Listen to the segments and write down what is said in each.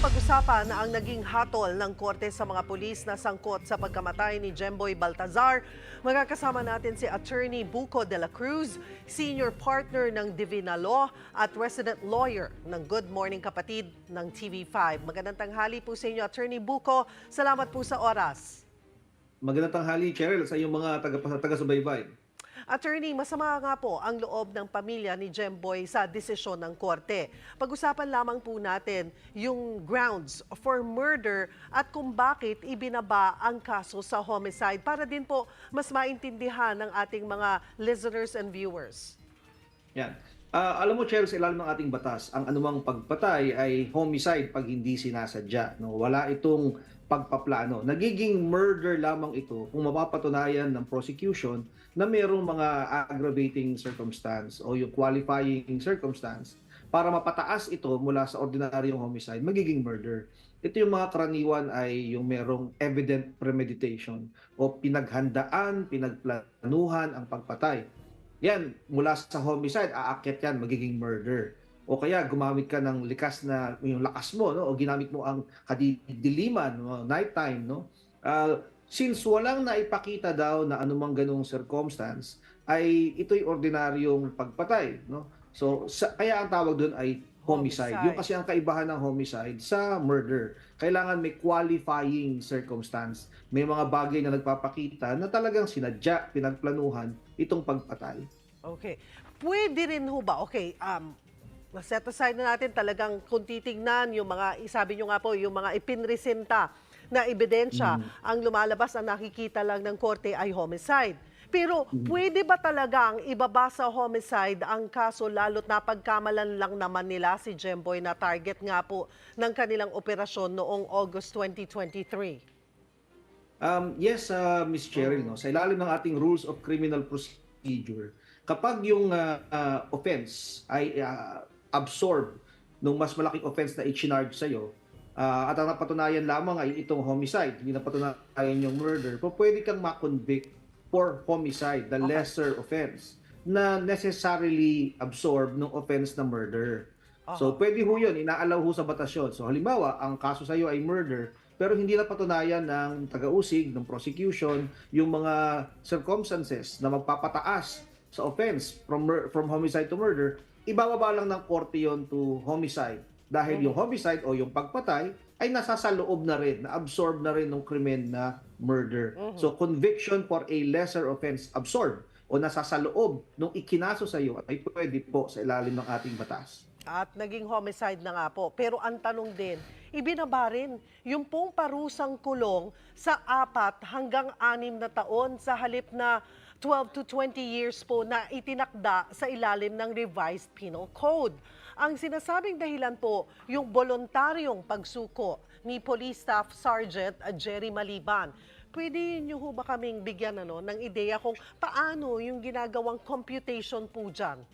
pag-usapan na ang naging hatol ng korte sa mga pulis na sangkot sa pagkamatay ni Jemboy Baltazar. Magkakasama natin si Attorney Buco de la Cruz, Senior Partner ng Divina Law at Resident Lawyer ng Good Morning Kapatid ng TV5. Magandang tanghali po sa inyo, Attorney Buco. Salamat po sa oras. Magandang tanghali, Cheryl, sa iyong mga taga- taga-subaybay. Attorney, masama nga po ang loob ng pamilya ni Jemboy sa desisyon ng korte. Pag-usapan lamang po natin yung grounds for murder at kung bakit ibinaba ang kaso sa homicide para din po mas maintindihan ng ating mga listeners and viewers. Yan. Ah, alam mo, Cheryl, sa ilalim ng ating batas, ang anumang pagpatay ay homicide pag hindi sinasadya. No? Wala itong pagpaplano. Nagiging murder lamang ito kung mapapatunayan ng prosecution na mayroong mga aggravating circumstance o yung qualifying circumstance para mapataas ito mula sa ordinaryong homicide, magiging murder. Ito yung mga karaniwan ay yung merong evident premeditation o pinaghandaan, pinagplanuhan ang pagpatay. Yan, mula sa homicide, aakyat yan, magiging murder. O kaya gumamit ka ng likas na yung lakas mo, no? O ginamit mo ang kadidiliman, no? nighttime, no? Ah, since walang naipakita daw na anumang ganung circumstance, ay ito'y ordinaryong pagpatay, no? So, sa, kaya ang tawag doon ay homicide. Homicide. Yung kasi ang kaibahan ng homicide sa murder. Kailangan may qualifying circumstance. May mga bagay na nagpapakita na talagang sinadya, pinagplanuhan itong pagpatay. Okay. Pwede rin ho ba, okay, um, set aside na natin talagang kung titignan yung mga, sabi nyo nga po, yung mga ipinresenta na ebidensya, ang lumalabas na nakikita lang ng korte ay homicide. Pero pwede ba talagang ibaba sa homicide ang kaso lalo't napagkamalan lang naman nila si Jemboy na target nga po ng kanilang operasyon noong August 2023? Um, yes, uh, Ms. Cheryl, no? sa ilalim ng ating rules of criminal procedure, kapag yung uh, uh, offense ay uh, absorb ng mas malaking offense na i-charge sa'yo, uh, at ang napatunayan lamang ay itong homicide, hindi napatunayan yung murder, po pwede kang makonvict for homicide, the Okay. lesser offense, na necessarily absorb ng offense na murder. So, pwede ho yun, inaalaw ho sa batas yun. So, halimbawa, ang kaso sa'yo ay murder, pero hindi na patunayan ng taga-usig, ng prosecution, yung mga circumstances na magpapataas sa offense from, from homicide to murder, ibababa lang ng korte yon to homicide. Dahil yung homicide o yung pagpatay ay nasa sa loob na rin, na-absorb na rin ng krimen na murder. So, conviction for a lesser offense absorb o nasa sa loob nung ikinaso sa iyo ay pwede po sa ilalim ng ating batas. At naging homicide na nga po. Pero ang tanong din, ibinaba rin yung pong parusang kulong sa apat hanggang anim na taon sa halip na 12 to 20 years po na itinakda sa ilalim ng Revised Penal Code. Ang sinasabing dahilan po, yung voluntaryong pagsuko ni Police Staff Sergeant Jerry Maliban. Pwede niyo ho ba kaming bigyan ano, ng ideya kung paano yung ginagawang computation po dyan?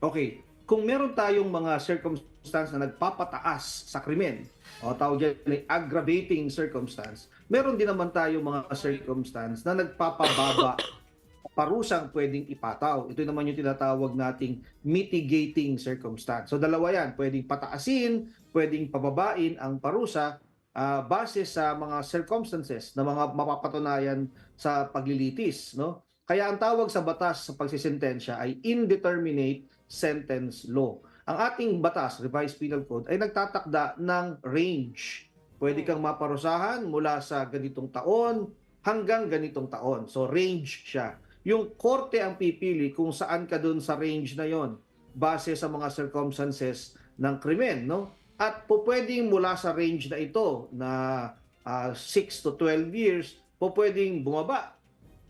Okay, kung meron tayong mga circumstance na nagpapataas sa krimen, o tawag dyan ay aggravating circumstance, meron din naman tayong mga circumstance na nagpapababa parusang pwedeng ipataw. Ito naman yung tinatawag nating mitigating circumstance. So dalawa yan, pwedeng pataasin, pwedeng pababain ang parusa ah, base sa mga circumstances na mga mapapatunayan sa paglilitis, no? Kaya ang tawag sa batas sa pagsisentensya ay indeterminate sentence law. Ang ating batas, Revised Penal Code, ay nagtatakda ng range. Pwede kang maparusahan mula sa ganitong taon hanggang ganitong taon. So range siya. Yung korte ang pipili kung saan ka doon sa range na yon base sa mga circumstances ng krimen, no? At po pwedeng mula sa range na ito na ah, 6 to 12 years, po pwedeng bumaba.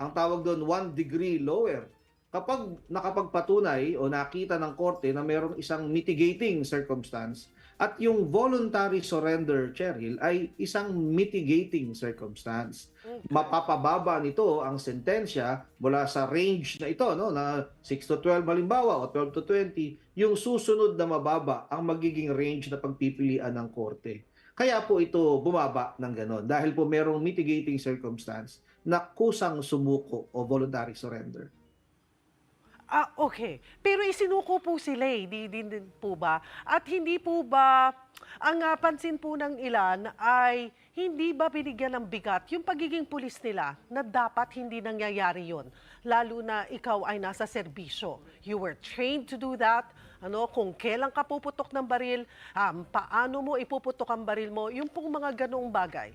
Ang tawag doon 1 degree lower. Kapag nakapagpatunay o nakita ng korte na mayroong isang mitigating circumstance at yung voluntary surrender, Cheryl, ay isang mitigating circumstance. Mapapababa nito ang sentensya mula sa range na ito, no, na 6 to 12 halimbawa o 12 to 20, yung susunod na mababa ang magiging range na pagpipilian ng korte. Kaya po ito bumaba ng ganon dahil po merong mitigating circumstance na kusang sumuko o voluntary surrender. Ah, okay. Pero isinuko po sila eh, di din din po ba? At hindi po ba, ang ah, pansin po ng ilan ay hindi ba binigyan ng bigat yung pagiging pulis nila na dapat hindi nangyayari yon Lalo na ikaw ay nasa serbisyo. You were trained to do that. Ano, kung kailan ka puputok ng baril, um, paano mo ipuputok ang baril mo, yung pong mga ganong bagay.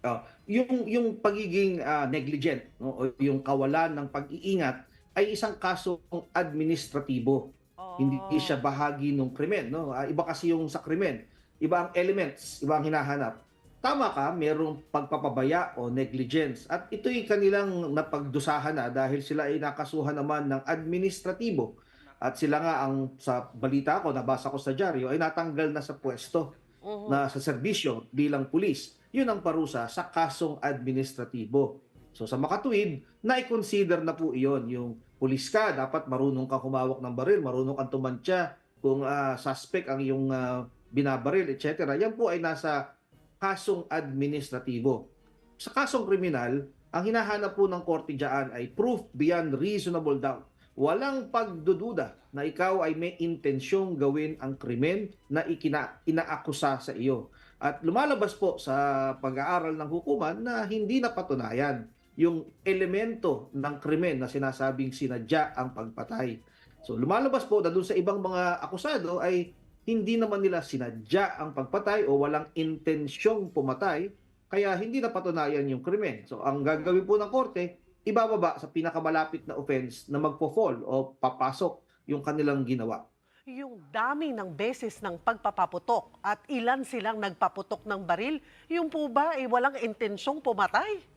Ah, yung yung pagiging ah, negligent no, o yung kawalan ng pag-iingat ay isang kasong administratibo. Hindi Oh. siya bahagi ng krimen, no? Ah, iba kasi yung sa krimen. Iba ang elements, iba ang hinahanap. Tama ka, merong pagpapabaya o negligence. At ito'y kanilang napagdusahan na dahil sila ay nakasuhan naman ng administratibo. At sila nga ang sa balita ko, nabasa ko sa dyaryo, ay natanggal na sa pwesto Mhm. na sa serbisyo bilang pulis. Yun ang parusa sa kasong administratibo. So sa makatuwid, na-consider na po iyon. Yung pulis ka, dapat marunong kang humawak ng baril, marunong kang tumantya kung ah, suspect ang iyong ah, binabaril, etc. Yan po ay nasa kasong administratibo. Sa kasong kriminal, ang hinahanap po ng korte dyan ay proof beyond reasonable doubt. Walang pagdududa na ikaw ay may intensyong gawin ang krimen na ikina, inaakusa sa iyo. At lumalabas po sa pag-aaral ng hukuman na hindi napatunayan yung elemento ng krimen na sinasabing sinadya ang pagpatay. So lumalabas po na doon sa ibang mga akusado ay hindi naman nila sinadya ang pagpatay o walang intensyong pumatay, kaya hindi napatunayan yung krimen. So ang gagawin po ng korte, ibababa sa pinakamalapit na offense na magpo-fall o papasok yung kanilang ginawa. Yung dami ng beses ng pagpapaputok at ilan silang nagpaputok ng baril, yung po ba ay walang intensyong pumatay?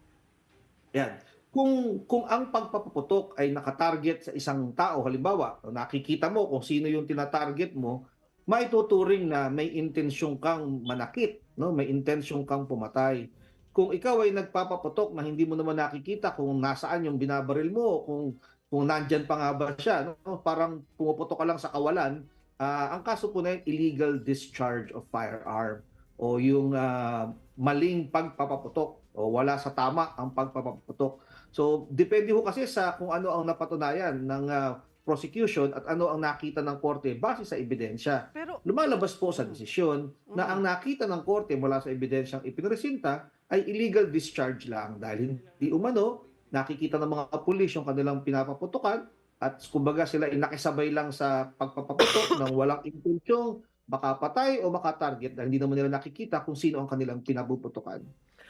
Yan. Kung kung ang pagpapaputok ay nakatarget sa isang tao, halimbawa, nakikita mo kung sino yung tinatarget mo, maituturing na may intensyong kang manakit, no? May intensyong kang pumatay. Kung ikaw ay nagpapaputok na hindi mo naman nakikita kung nasaan yung binabaril mo, kung kung nandyan pa nga ba siya, no? Parang pumuputok ka lang sa kawalan, ah, ang kaso po na yun, illegal discharge of firearm o yung ah, maling pagpapaputok o wala sa tama ang pagpapaputok. So, depende ho kasi sa kung ano ang napatunayan ng ah, prosecution at ano ang nakita ng korte base sa ebidensya. Pero Lumalabas po sa desisyon na ang nakita ng korte mula sa ebidensyang ipinresinta ay illegal discharge lang dahil hindi umano nakikita ng mga pulis yung kanilang pinapaputukan at kumbaga sila ay nakisabay lang sa pagpapaputok ng walang intensyong makapatay o makatarget dahil hindi naman nila nakikita kung sino ang kanilang pinapuputukan.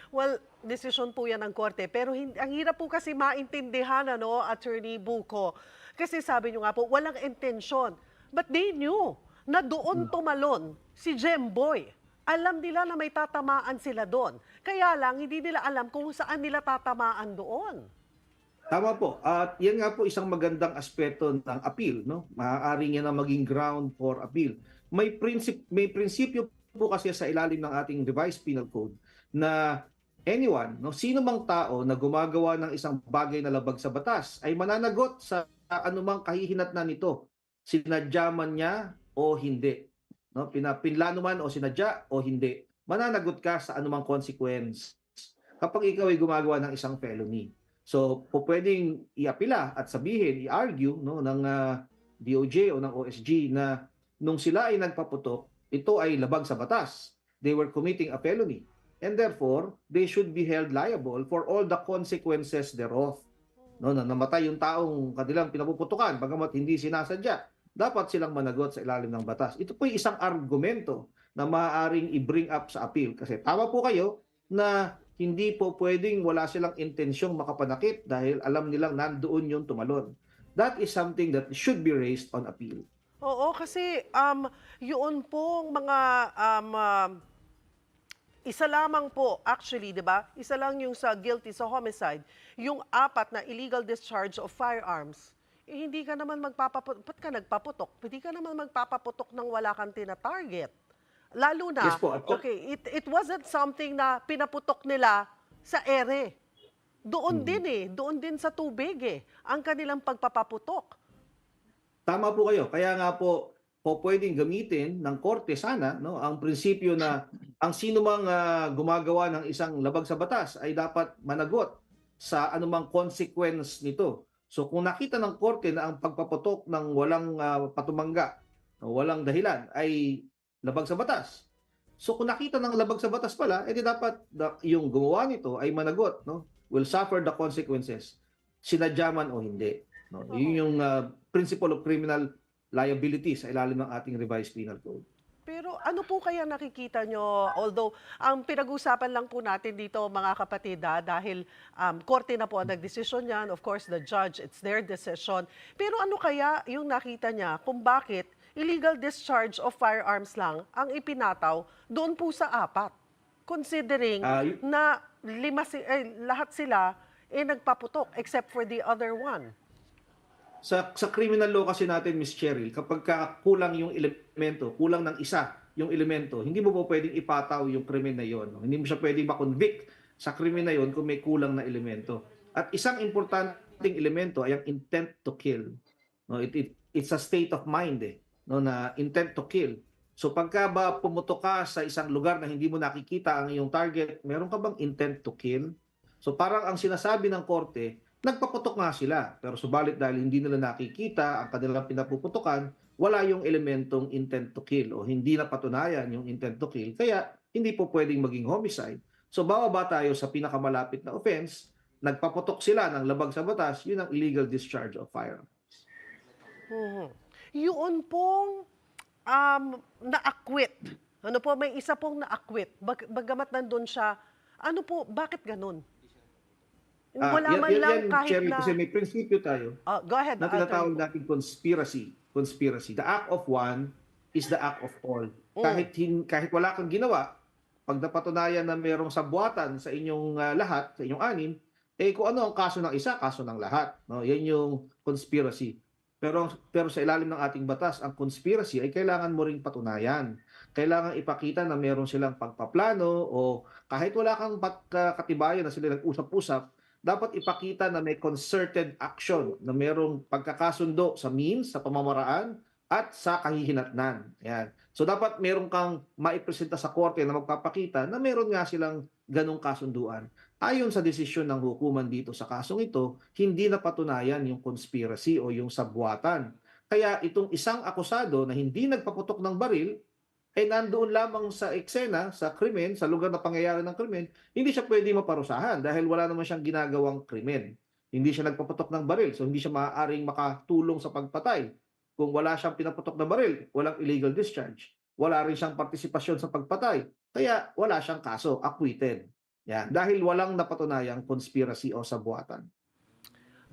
Well, desisyon po yan ng korte. Pero hindi, ang hirap po kasi maintindihan, ano, Attorney Buko. Kasi sabi nyo nga po, walang intensyon. But they knew na doon tumalon si Jemboy. Alam nila na may tatamaan sila doon. Kaya lang, hindi nila alam kung saan nila tatamaan doon. Tama po. At yan nga po isang magandang aspeto ng appeal, no? Maaaring yan na maging ground for appeal. May prinsip may prinsipyo po kasi sa ilalim ng ating revised penal code na anyone, no, sino mang tao na gumagawa ng isang bagay na labag sa batas ay mananagot sa anumang kahihinatnan nito. Sinadya man niya o hindi. No, pinapinlano man o sinadya o hindi. Mananagot ka sa anumang consequence kapag ikaw ay gumagawa ng isang felony. So, po pwedeng iapila at sabihin, i-argue no, ng ah, DOJ o ng OSG na nung sila ay nagpaputok, ito ay labag sa batas. They were committing a felony. And therefore, they should be held liable for all the consequences thereof. No, na namatay yung taong kanilang pinapuputukan, bagamat hindi sinasadya, dapat silang managot sa ilalim ng batas. Ito po yung isang argumento na maaaring i-bring up sa appeal. Kasi tama po kayo na hindi po pwedeng wala silang intensyong makapanakit dahil alam nilang nandoon yung tumalon. That is something that should be raised on appeal. Oo, kasi um, yun pong mga um, um, isa lamang po, actually, di ba? Isa lang yung sa guilty sa homicide. Yung apat na illegal discharge of firearms. Eh, hindi ka naman magpapaputok. Ba't ka nagpaputok? Hindi ka naman magpapaputok nang wala kang tina-target. Lalo na, Yes po, okay, it, it wasn't something na pinaputok nila sa ere. Doon din eh, doon din sa tubig eh, ang kanilang pagpapaputok. Tama po kayo. Kaya nga po, po pwedeng gamitin ng korte sana no ang prinsipyo na ang sino mang ah, gumagawa ng isang labag sa batas ay dapat managot sa anumang consequence nito. So kung nakita ng korte na ang pagpaputok ng walang ah, patumangga, o walang dahilan ay labag sa batas. So kung nakita ng labag sa batas pala, edi dapat da- yung gumawa nito ay managot, no? Will suffer the consequences. Sinadya man o hindi. No? Yun yung ah, principle of criminal liability sa ilalim ng ating revised penal code. Pero ano po kaya nakikita nyo, although ang pinag-usapan lang po natin dito mga kapatid ha, dahil um, korte na po ang nagdesisyon yan, of course the judge, it's their decision. Pero ano kaya yung nakita niya kung bakit illegal discharge of firearms lang ang ipinataw doon po sa apat? Considering Ah, y- na lima si, eh, lahat sila eh nagpaputok except for the other one. Sa sa criminal law kasi natin, Miss Cheryl, kapag ka kulang yung elemento, kulang ng isa yung elemento, hindi mo po pwedeng ipataw yung krimen na yon. no? Hindi mo siya pwedeng makonvict sa krimen na yon kung may kulang na elemento. At isang importanteng elemento ay ang intent to kill. No, it, it it's a state of mind eh, no na intent to kill. So pagka ba pumutok ka sa isang lugar na hindi mo nakikita ang iyong target, meron ka bang intent to kill? So parang ang sinasabi ng korte, nagpaputok nga sila. Pero subalit dahil hindi nila nakikita ang kanilang pinapuputukan, wala yung elementong intent to kill o hindi napatunayan yung intent to kill. Kaya hindi po pwedeng maging homicide. So bababa tayo sa pinakamalapit na offense, nagpaputok sila ng labag sa batas, yun ang illegal discharge of firearm. Mhm. Yun pong um, na-acquit. Ano po, may isa pong na-acquit. Bag, bagamat nandun siya, ano po, bakit ganun? Ah, Wala yan- man yan- lang yan, kahit Cherry, na... Kasi may prinsipyo tayo Ah, go ahead. na tinatawag natin conspiracy. Conspiracy. The act of one is the act of all. Mm. Kahit hin, kahit wala kang ginawa, pag napatunayan na mayroong sabuatan sa inyong ah, lahat, sa inyong anim, eh kung ano ang kaso ng isa, kaso ng lahat. No? Yan yung conspiracy. Pero pero sa ilalim ng ating batas, ang conspiracy ay kailangan mo ring patunayan. Kailangan ipakita na meron silang pagpaplano o kahit wala kang pat- ka- katibayan na sila nag-usap-usap, dapat ipakita na may concerted action, na merong pagkakasundo sa means, sa pamamaraan, at sa kahihinatnan. Yan. So dapat meron kang maipresenta sa korte na magpapakita na meron nga silang ganong kasunduan. Ayon sa desisyon ng hukuman dito sa kasong ito, hindi na patunayan yung conspiracy o yung sabwatan. Kaya itong isang akusado na hindi nagpaputok ng baril, ay nandoon lamang sa eksena, sa krimen, sa lugar na pangyayari ng krimen, hindi siya pwede maparusahan dahil wala naman siyang ginagawang krimen. Hindi siya nagpaputok ng baril, so hindi siya maaaring makatulong sa pagpatay. Kung wala siyang pinaputok na baril, walang illegal discharge. Wala rin siyang partisipasyon sa pagpatay. Kaya wala siyang kaso, acquitted. Yan. Dahil walang napatunayang conspiracy o sabuatan.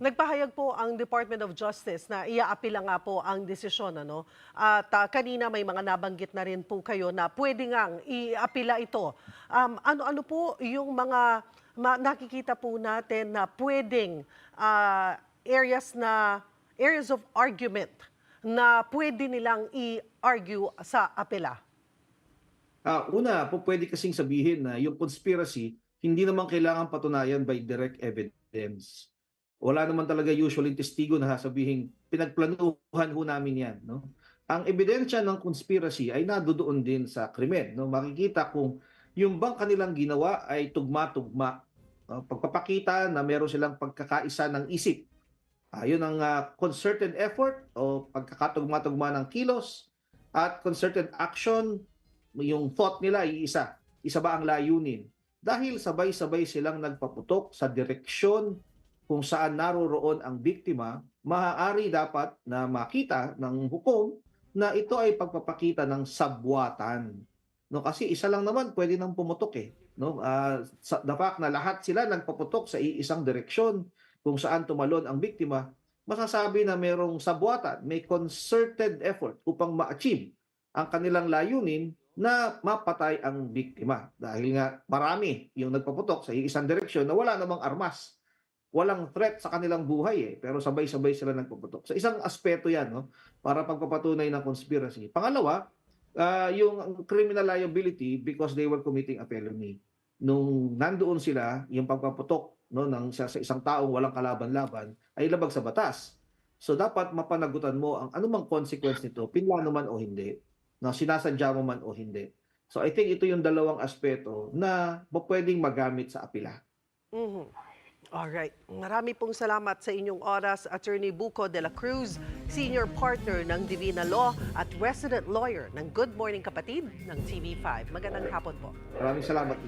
Nagpahayag po ang Department of Justice na iaapila nga po ang desisyon. Ano? At ah, kanina may mga nabanggit na rin po kayo na pwede ngang iapila ito. Um, ano-ano po yung mga ma- nakikita po natin na pwedeng ah, areas na areas of argument na pwede nilang i-argue sa apela? Ah, una, po pwede kasing sabihin na yung conspiracy hindi naman kailangan patunayan by direct evidence. Wala naman talaga usually testigo na sasabihin pinagplanuhan ho namin yan, no? Ang ebidensya ng conspiracy ay nadodoon din sa krimen, no? Makikita kung yung bang kanilang ginawa ay tugma-tugma. No? Pagpapakita na meron silang pagkakaisa ng isip. Ah, yun ang ah, concerted effort o pagkakatugma-tugma ng kilos at concerted action yung thought nila ay isa. Isa ba ang layunin? Dahil sabay-sabay silang nagpaputok sa direksyon kung saan naroroon ang biktima, maaari dapat na makita ng hukom na ito ay pagpapakita ng sabwatan. No, kasi isa lang naman pwede nang pumutok eh. No, sa, the fact na lahat sila nagpaputok sa iisang direksyon kung saan tumalon ang biktima, masasabi na merong sabwatan, may concerted effort upang ma-achieve ang kanilang layunin na mapatay ang biktima. Dahil nga marami yung nagpaputok sa isang direksyon na wala namang armas. Walang threat sa kanilang buhay eh, pero sabay-sabay sila nagpaputok. Sa isang aspeto yan, no, para pagpapatunay ng conspiracy. Pangalawa, ah, yung criminal liability because they were committing a felony. Nung nandoon sila, yung pagpaputok no, ng, sa, sa isang taong walang kalaban-laban ay labag sa batas. So dapat mapanagutan mo ang anumang consequence nito, pinlano man o hindi na sinasadya mo man o hindi. So I think ito yung dalawang aspeto na pwedeng magamit sa apila. Mhm. Alright. Marami pong salamat sa inyong oras, Attorney Buco de la Cruz, Senior Partner ng Divina Law at Resident Lawyer ng Good Morning Kapatid ng TV5. Magandang hapon po. Maraming salamat.